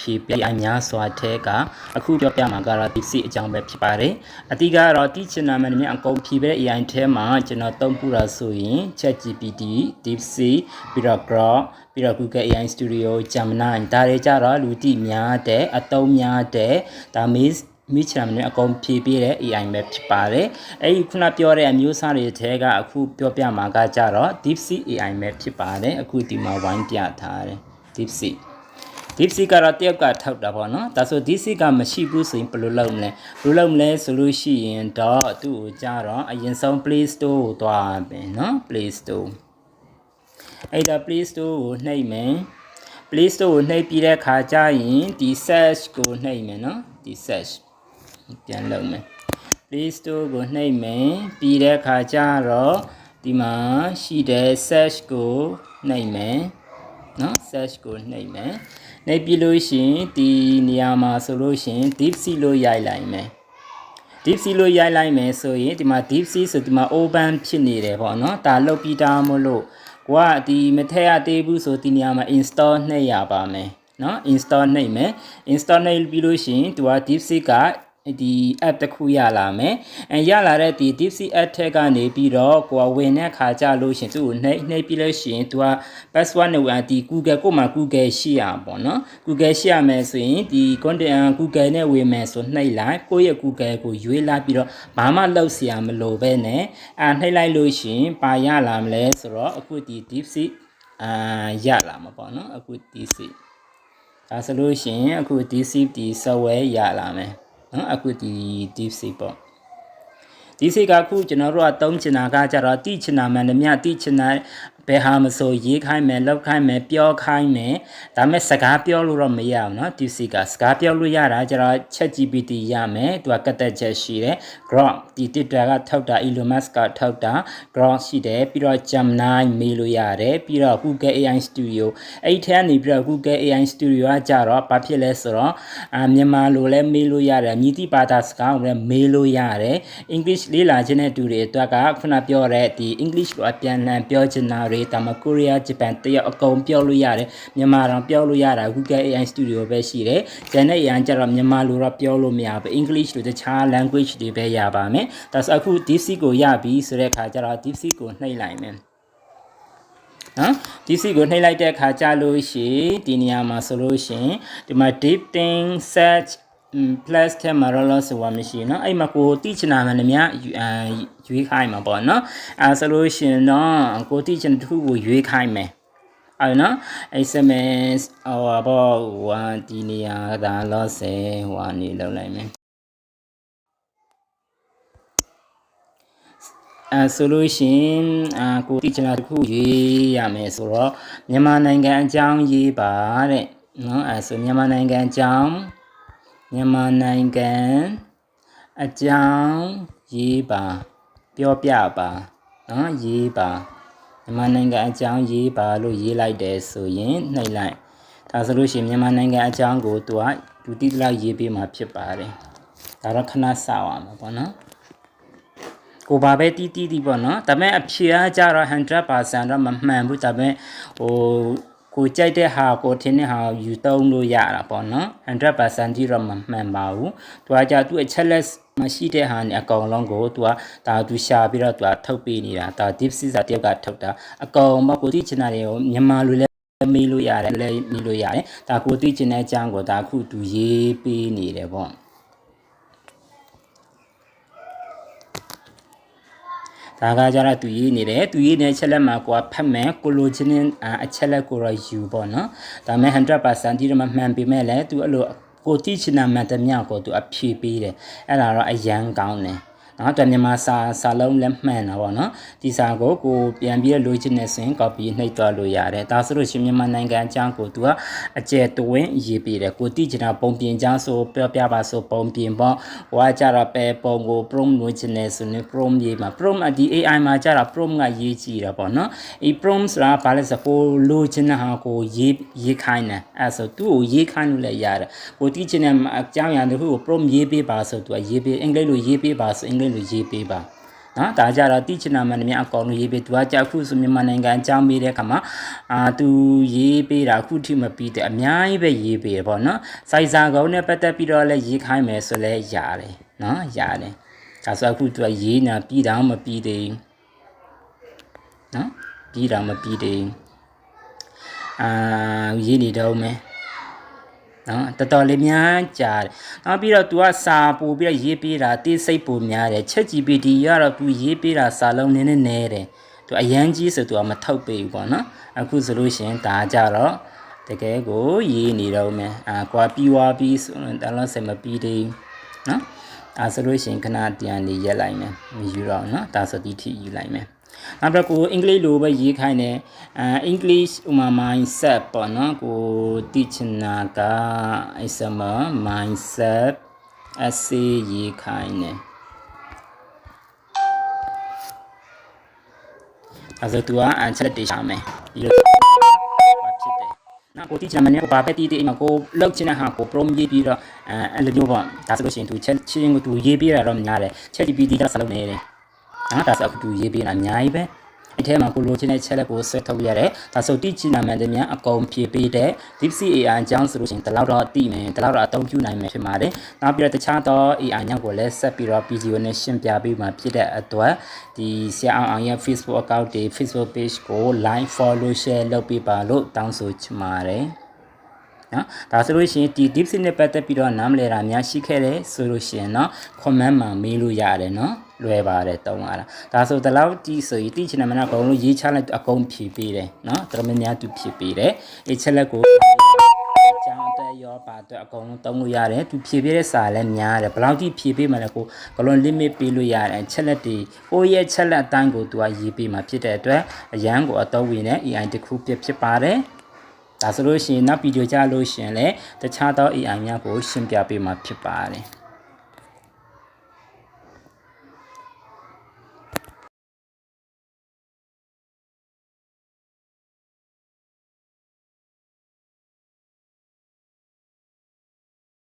ဖြေပြအများစွာထဲကအခုပြောပြမှာကတော့ deep sea အကြောင်းပဲဖြစ်ပါတယ်အတိကတော့ teach နာမည်နဲ့အကုန်ဖြေပြတဲ့ AI ထဲမှာကျွန်တော်သုံးခုတာဆိုရင် ChatGPT deep sea ပြီးတော့ Grok ပြီးတော့ Google AI Studio Gemini ဒါတွေကြတော့လူတိများတဲ့အသုံးများတဲ့ဒါ means မိချာမနဲ့အကုန်ဖြည့်ပြတဲ့ AI ပဲဖြစ်ပါတယ်။အဲဒီခုနပြောတဲ့အမျိုးအစားတွေထဲကအခုပြောပြမှာကကြတော့ DeepSeek AI ပဲဖြစ်ပါတယ်။အခုဒီမှာဝိုင်းပြထားတယ် DeepSeek DeepSeek ကတော့တယောက်ကထောက်တာပေါ့နော်။ဒါဆို DeepSeek ကမရှိဘူးဆိုရင်ဘယ်လိုလုပ်မလဲ။ဘယ်လိုလုပ်မလဲဆိုလို့ရှိရင်တော့သူ့ကိုကြတော့အရင်ဆုံး Play Store ကိုသွားမယ်နော်။ Play Store အဲ့ဒါ Play Store ကိုနှိပ်မယ်။ Play Store ကိုနှိပ်ပြီးတဲ့အခါကျရင်ဒီ search ကိုနှိပ်မယ်နော်။ဒီ search ပြန်လုပ်မယ် Play Store ကိုနှိပ်မယ်ပြီးတဲ့အခါကျတော့ဒီမှာရှိတဲ့ search ကိုနှိပ်မယ်နော် search ကိုနှိပ်မယ် နှိပ်ပြီးလို့ရှိရင်ဒီနေရာမှာဆိုလို့ရှိရင် deep sea လို့ရိုက်လိုက်မယ် deep sea လို့ရိုက်လိုက်မယ်ဆိုရင်ဒီမှာ deep sea ဆိုဒီမှာ open ဖြစ်နေတယ်ပေါ့နော်ဒါလုတ်ပြီးသားမလို့ကိုကဒီမထည့်ရသေးဘူးဆိုဒီနေရာမှာ install နှိပ်ရပါမယ်နော် install နှိပ်မယ် install နှိပ်ပြီးလို့ရှိရင်သူက deep sea က ဒီ app တစ်ခုရလာမယ်။အဲရလာတဲ့ဒီ DeepSeek app ထက်ကနေပြီးတော့ကိုကဝင်တဲ့ခါကြလို့ရှင်သူ့ကိုနှိပ်နှိပ်ပြီးလို့ရှင်သူက password နဲ့ဝင်ဒီ Google ကိုမှ Google ရှိရပေါ့နော်။ Google ရှိရမယ်ဆိုရင်ဒီ content Google နဲ့ဝင်မယ်ဆိုနှိပ်လိုက်ကိုယ့်ရဲ့ Google ကိုရွေးလိုက်ပြီးတော့ဘာမှလုပ်စရာမလိုပဲနဲ့အဲနှိပ်လိုက်လို့ရှင်ပါရလာမလဲဆိုတော့အခုဒီ DeepSeek အာရလာမှာပေါ့နော်အခု DeepSeek ဒါဆိုလို့ရှင်အခု DeepSeek ဒီ software ရလာမယ်။ နော်အခုဒီ deep sea ပေါ့ဒီစိတ်ကအခုကျွန်တော်တို့ကသုံးချင်တာကကြတော့တိချင်တာမှန်တယ်မြတိချင်တာ ဘယ်ဟာမဆိုရေးခိုင်းမယ်လောက်ခိုင်းမယ်ပြောခိုင်းမယ်ဒါမဲ့စကားပြောလို့တော့မရဘူးเนาะ DeepSeek ကစကားပြောလို့ရတာကျတော့ ChatGPT ရမယ်သူကကတ်သက်ချက်ရှိတယ် Grok ဒီ Twitter ကထောက်တာ Elon Musk ကထောက်တာ Grok ရှိတယ်ပြီးတော့ Gemini မေးလို့ရတယ်ပြီးတော့ Google AI Studio အဲ့ဒီထဲကနေပြီးတော့ Google AI Studio ကကြတော့ဘာဖြစ်လဲဆိုတော့အာမြန်မာလိုလဲမေးလို့ရတယ်မြည်တိဘာသာစကားကိုလည်းမေးလို့ရတယ် English လေ့လာခြင်းတဲ့တူတွေအတွက်ကခုနပြောတဲ့ဒီ English ကိုအပြန်အလှန်ပြောချင်တာတွေ ဒါမှကိုရီးယားဂျပန်တရုတ်အကုန်ပြောလို့ရတယ်မြန်မာတောင်ပြောလို့ရတာ Google AI Studio ပဲရှိတယ်ကျန်တဲ့ AI ကျတော့မြန်မာလိုတော့ပြောလို့မရဘူး English လိုတခြား language တွေပဲရပါမယ်ဒါဆိုအခု DeepSeek ကိုရပြီဆိုတဲ့အခါကျတော့ DeepSeek ကိုနှိပ်လိုက်မယ်နော်ဒီစီကိုနှိပ်လိုက်တဲ့အခါကြလို့ရှိဒီနေရာမှာဆိုလို့ရှိရင်ဒီမှာ deep think search plus ထဲမှာ roller ဆိုတာမရှိနော်အဲ့မှာကိုတိချနာမှန်တည်းများရွေးခိုင်းမှာပေါ့နော်အဲဆိုလို့ရှင်တော့ကိုတိချနာတစ်ခုကိုရွေးခိုင်းမယ်အဲ့နော် SMS ဟိုဘောဟိုဒီနေရာဒါလော့ဆယ်ဟိုနေလောက်လိုက်မယ်အဲဆိုလို့ရှင်အကိုတိချနာတစ်ခုရေးရမယ်ဆိုတော့မြန်မာနိုင်ငံအကြောင်းရေးပါတဲ့နော်အဲဆိုမြန်မာနိုင်ငံအကြောင်း မြန်မာနိုင်ငံအကြောင်းရေးပါ ပြောပြပါနော်ရေးပါမြန်မာနိုင်ငံအကြောင်းရေးပါလို့ရေးလိုက်တယ်ဆိုရင်နှိပ်လိုက်ဒါဆိုလို့ရှိရင်မြန်မာနိုင်ငံအကြောင်းကိုသူကဒုတိယလောက်ရေးပေးမှာဖြစ်ပါတယ်ဒါတော့ခဏစောင့်အောင်ပါပေါ့နော်ကိုဘာပဲတီးတီးတီးပေါ့နော်ဒါပေမဲ့အဖြေကကြတော့100%တော့မမှန်ဘူးဒါပေမဲ့ဟို ကိုကြိုက်တဲ့ဟာကိုထင်းတဲ့ဟာယူသုံးလို့ရတာပေါ့နော်100%ကြီးတော့မမှန်ပါဘူးသူကကြသူ့အချက်လက်မရှိတဲ့ဟာနဲ့အကောင်လုံးကိုသူကဒါသူရှာပြီးတော့သူကထုတ်ပေးနေတာဒါ deep sea တယောက်ကထုတ်တာအကောင်မကိုတိချင်တာတွေကိုမြန်မာလိုလဲမေးလို့ရတယ်လဲမေးလို့ရတယ်ဒါကိုတိချင်တဲ့အကြောင်းကိုဒါအခုသူရေးပေးနေတယ်ပေါ့ ဒါကကြတော့သူရေးနေတယ်သူရေးနေတဲ့ချက်လက်မှာကိုကဖတ်မယ်ကိုလိုချင်တဲ့အချက်လက်ကိုတော့ယူပေါ့နော်ဒါမဲ့100%ဒီတော့မှန်ပေမဲ့လည်းသူအဲ့လိုကိုတိချင်တာမှန်တဲ့မြောက်ကိုသူအဖြေပေးတယ်အဲ့ဒါတော့အရန်ကောင်းတယ် နော်တမြန်မာစာစာလုံးလည်းမှန်တာပေါ့နော်ဒီစာကိုကိုပြန်ပြီးလိုချင်နေစဉ် copy နှိပ်သွားလို့ရတယ်ဒါဆိုလို့ရှိရင်မြန်မာနိုင်ငံအကြောင်းကိုသူကအကျယ်တွင်းရေးပေးတယ်ကိုတိကျတာပုံပြင်ချောင်းဆိုပြောပြပါဆိုပုံပြင်ပေါ့ဟိုကကြတော့ပဲပုံကို prom လိုချင်နေဆိုရင် prom ရေးမှာ prom အဒီ AI မှာကြတော့ prom ကရေးကြည့်တာပေါ့နော်ဒီ prom ဆိုတာဘာလဲဆိုကိုလိုချင်တဲ့ဟာကိုရေးရေးခိုင်းတယ်အဲဆိုသူ့ကိုရေးခိုင်းလို့လည်းရတယ်ကိုတိကျတဲ့အကြောင်းအရာတစ်ခုကို prom ရေးပေးပါဆိုသူကရေးပေးအင်္ဂလိပ်လိုရေးပေးပါဆိုအင်္ဂလိပ်လိုရေးပေးပါနော်ဒါကြတော့တိချနာမှန်တယ်များအကောင်လို့ရေးပေးသူကကြာခုဆိုမြန်မာနိုင်ငံအကြောင်းမေးတဲ့အခါမှာအာသူရေးပေးတာအခုထိမပြီးတဲ့အများကြီးပဲရေးပေးရပေါ့နော်စိုက်စာကုန်းနဲ့ပတ်သက်ပြီးတော့လည်းရေးခိုင်းမယ်ဆိုလဲရတယ်နော်ရတယ်ဒါဆိုအခုသူကရေးနာပြီးတာမပြီးသေးဘူးနော်ပြီးတာမပြီးသေးဘူးအာရေးနေတော့မယ် နော်တော်တော်လေးများကြားတယ်။နောက်ပြီးတော့ तू ကစာပို့ပြီးတော့ရေးပေးတာတိစိတ်ပိုများတယ်။ ChatGPT ရတော့ तू ရေးပေးတာစာလုံးနည်းနည်းနဲတယ်။ तू အရန်ကြီးဆို तू ကမထုတ်ပေးဘူးပေါ့နော်။အခုဆိုလို့ရှိရင်ဒါကြတော့တကယ်ကိုရေးနေတော့မယ်။အာကွာပြီးွားပြီးဆိုရင်တလုံးစင်မပြီးသေးဘူး။နော်။ဒါဆိုလို့ရှိရင်ခဏတန်နေရက်လိုက်မယ်။မယူတော့နော်။ဒါဆိုဒီထိယူလိုက်မယ်။ နောက်ပြီးကိုအင်္ဂလိပ်လိုပဲရေးခိုင်းတယ်အဲ English ဥမာ mindset ပေါ့နော်ကိုတိချင်တာက ism mindset essay ရေးခိုင်းတယ်အဲဆိုသူကအန်ချက်တေးရှာမယ်ဒီလိုဘာဖြစ်တယ်နော်ကိုတိချင်မနေကိုဘာပဲတီးတီးအိမ်မှာကိုလောက်ချင်တဲ့ဟာကို prom ရေးပြီးတော့အဲအဲ့လိုမျိုးပေါ့ဒါဆိုလို့ရှိရင်သူချက်ချင်းကိုသူရေးပြတာတော့များတယ်ချက် GPT ကစလုံးနေတယ် နော်ဒါဆိုအခုသူရေးပေးတာအများကြီးပဲအဲ့ထဲမှာကိုလိုချင်တဲ့ချက်လက်ကိုဆက်ထုတ်ရတယ်ဒါဆိုတိချင်နာမှန်တဲ့များအကုန်ဖြည့်ပေးတဲ့ DeepSeek AI အကြောင်းဆိုလို့ရှိရင်ဒီလောက်တော့သိမယ်ဒီလောက်တော့အသုံးပြုနိုင်မယ်ဖြစ်ပါတယ်နောက်ပြီးတော့တခြားသော AI ညောက်ကိုလည်းဆက်ပြီးတော့ video နဲ့ရှင်းပြပေးမှာဖြစ်တဲ့အတွက်ဒီဆရာအောင်အောင်ရဲ့ Facebook account တွေ Facebook page ကို like follow share လုပ်ပေးပါလို့တောင်းဆိုချင်ပါတယ်နော်ဒါဆိုလို့ရှိရင်ဒီ deep sea နဲ့ပတ်သက်ပြီးတော့နားမလည်တာများရှိခဲ့တယ်ဆိုလို့ရှိရင်เนาะ comment မှာမေးလို့ရတယ်เนาะ လွယ်ပါတယ်တုံးရတာဒါဆိုဒီလောက်ကြည့်ဆိုရင်တိချင်တယ်မနာအကုန်လုံးရေးချလိုက်အကုန်ဖြည့်ပေးတယ်နော်တရမညာသူဖြည့်ပေးတယ်အချက်လက်ကိုကြောင်တဲ့ရောပါအတွက်အကုန်လုံးတုံးလို့ရတယ်သူဖြည့်ပေးတဲ့စာလည်းများတယ်ဘယ်လောက်ထိဖြည့်ပေးမှလဲကိုကလွန် limit ပေးလို့ရတယ်ချက်လက်တွေကိုရဲ့ချက်လက်အတိုင်းကိုသူကရေးပေးမှာဖြစ်တဲ့အတွက်အရန်ကိုအတော့ဝင်တဲ့ AI တစ်ခုပြဖြစ်ပါတယ်ဒါဆိုလို့ရှိရင်နောက်ဗီဒီယိုကြလို့ရှင်လည်းတခြားသော AI များကိုရှင်းပြပေးမှာဖြစ်ပါတယ်